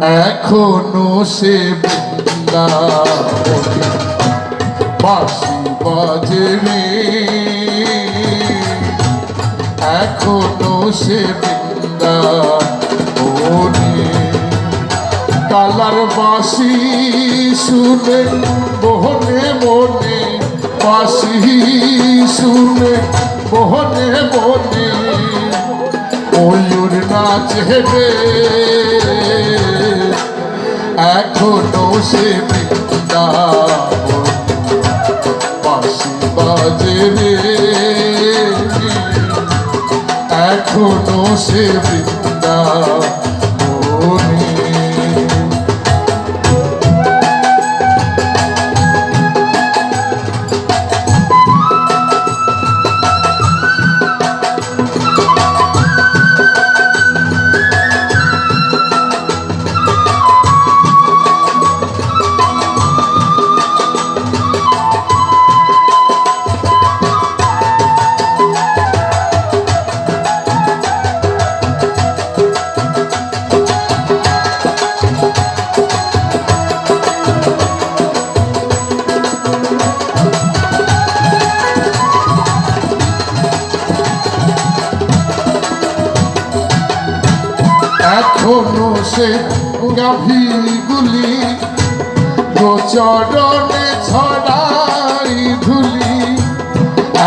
এখনও সে বাঁশি বাজে রে এখনও সে বৃন্দাবনে। কালার বাঁশি শুনে, বহনে মনে বাঁশি শুনে, বহনে মনে ময়ূর নাচে রে এখনও সে বৃন্দাবন। বাঁশি বাজে রে এখনও সে বৃন্দাবনে সে গাভীগুলি গোচরণে ছড়াই ধুলি।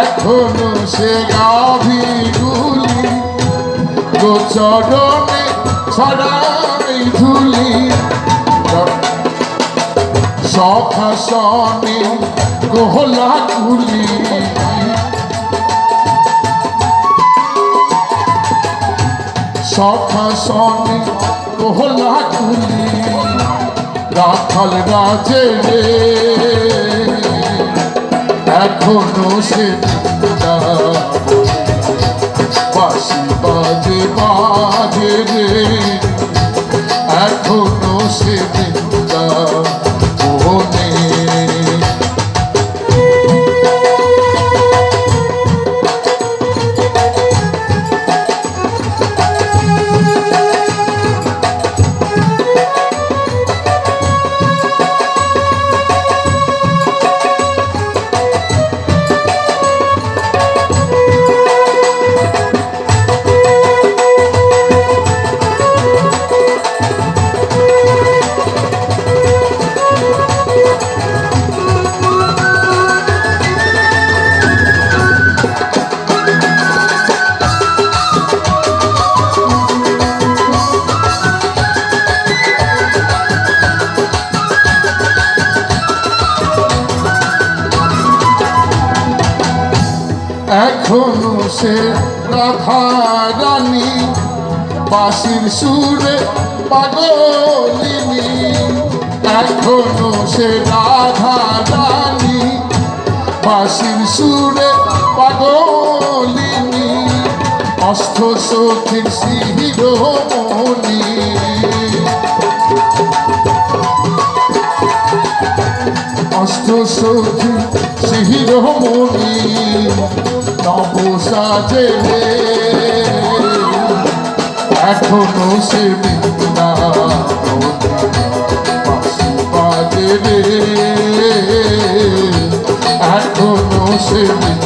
এখনও সে গাভীগুলি গোচরণে ছড়াই ধুলি। সখাসনে গোহলা কুলি সখাসনে গোহলা তুমি রাখাল গাছে এখনও সে বাসি বাজে বাজে এখনও সে এখনও সে রাধা রানী বাসির সুরে পাগলিনী। এখনও সে রাধা রানী বাসির সুরে পাগলিনী। অষ্ট সখীর শিরোমণি অস্থ সখী শিরোমণি নব সাজে এখনও সে বৃন্দা বাজে এখনও সে বৃন্দা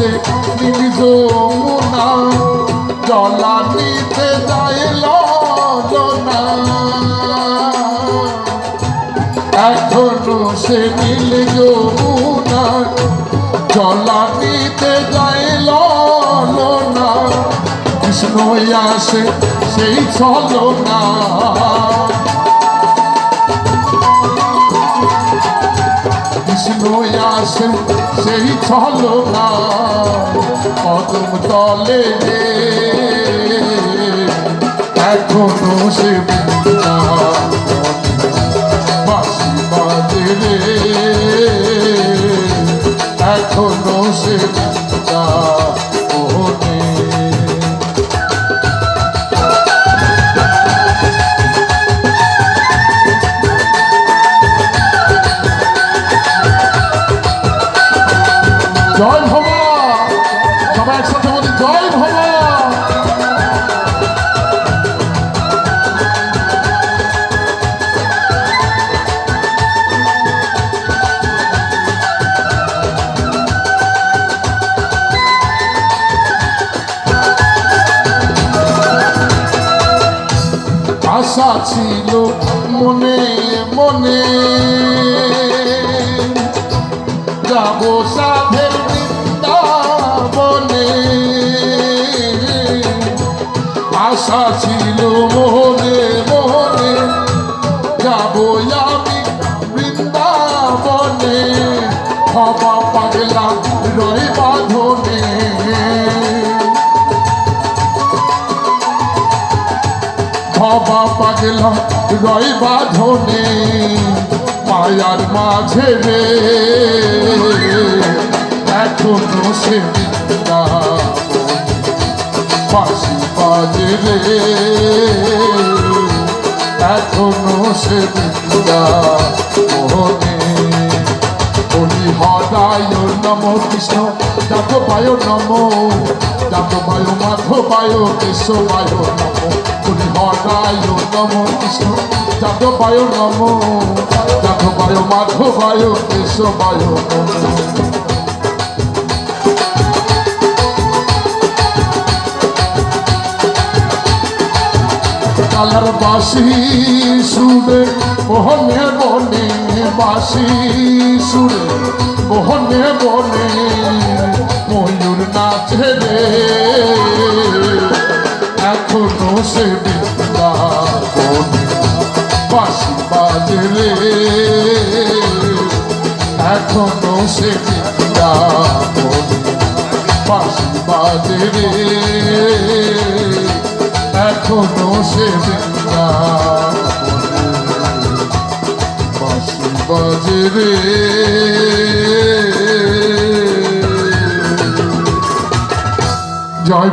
এখনও সে নিজ মুনা জলা নিতে যাইল না এখনও সে নীল যমুনা, জলানিতে যাইল না কৃষ্ণ আসে সেই চলো না আসেন আসে সেই চলো না। কদম তলে এখনও সে বাঁশি বাজে রে। এখনও সে আশা ছিল মনে মনে। যাব সাধের বৃন্দাবনে। আশা ছিল হবা পাগলা রই বাঁধনে মায়ার মাঝে রে। এখনও সে ফাঁসি বাজে রে। এখনও সে মোহনে হদায় নম কৃষ্ণ যাদবায় নম যাদবায় মাধবায় কেশবায় নম বলি হদায় নম। কৃষ্ণ যাদবায় নম যাদবায় মাধবায় কেশবায় নম কালার বাসি সুরে মোহনে বনে বাসি সুরে মোহনে বনে ময়ূর নাচে রে, এখনও সে এখনও সে বৃন্দাবনে বাসি বাজে রে। এখনও সে বৃন্দাবনে বাঁশি বাজে জয়